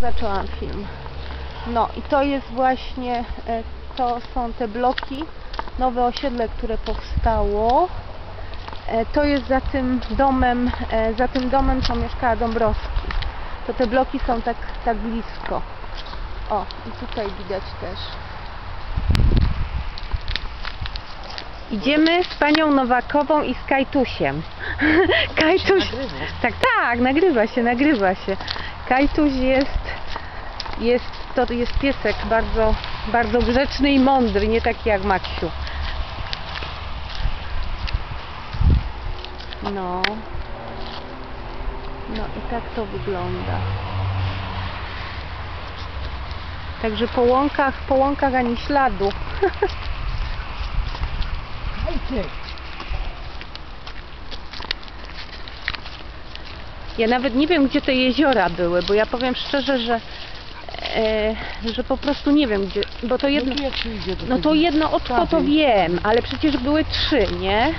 Zaczęłam film. No i to jest właśnie, e, to są te bloki, nowe osiedle, które powstało. E, To jest za tym domem, e, za tym domem, co mieszkała Dąbrowski. To te bloki są tak, tak blisko. O, i tutaj widać też. Idziemy z panią Nowakową i z Kajtusiem. Kajtuś. Tak, tak, nagrywa się, nagrywa się. Kajtuś jest, jest, to jest piesek bardzo, bardzo grzeczny i mądry, nie taki jak Maksiu. No. No i tak to wygląda. Także po łąkach, po łąkach ani śladu. Ja nawet nie wiem, gdzie te jeziora były, bo ja powiem szczerze, że, e, że po prostu nie wiem, gdzie, bo to jedno, no to tego- jedno oczko to wiem, ale przecież były trzy, nie?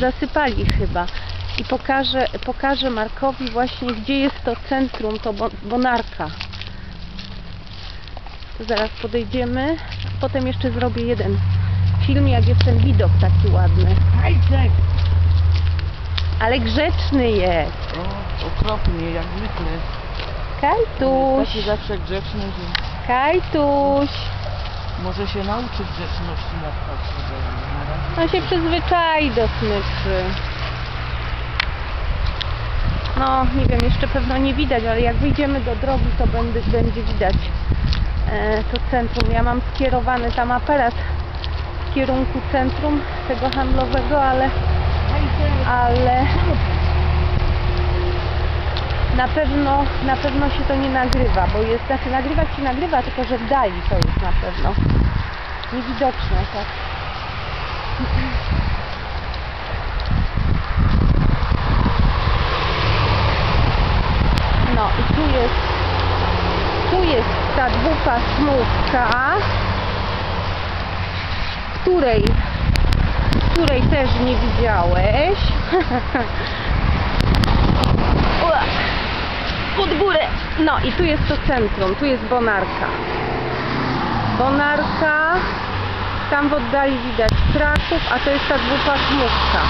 Zasypali chyba. I pokażę, pokażę Markowi właśnie, gdzie jest to centrum, to Bo- Bonarka. Zaraz podejdziemy. Potem jeszcze zrobię jeden film, jak jest ten widok taki ładny. Ale grzeczny jest. O, okropnie, jak zwykle. Kajtuś, Taki zawsze grzeczny, że Kajtuś. może się nauczyć grzeczności na patrz. Na razie On się przyzwyczai do smyczy. No, nie wiem, jeszcze pewno nie widać, ale jak wyjdziemy do drogi, to będzie, będzie widać e, to centrum. Ja mam skierowany tam aparat w kierunku centrum tego handlowego, ale, ale na pewno, na pewno się to nie nagrywa, bo jest, znaczy nagrywać się nagrywa, tylko że w dali to jest na pewno niewidoczne, tak. No i tu jest tu jest ta dwupasmówka której której też nie widziałeś. Pod górę. No i tu jest to centrum tu jest Bonarka. Bonarka tam w oddali widać Kraków a to jest ta dwupasmówka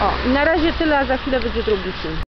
o i na razie tyle a za chwilę będzie drugi film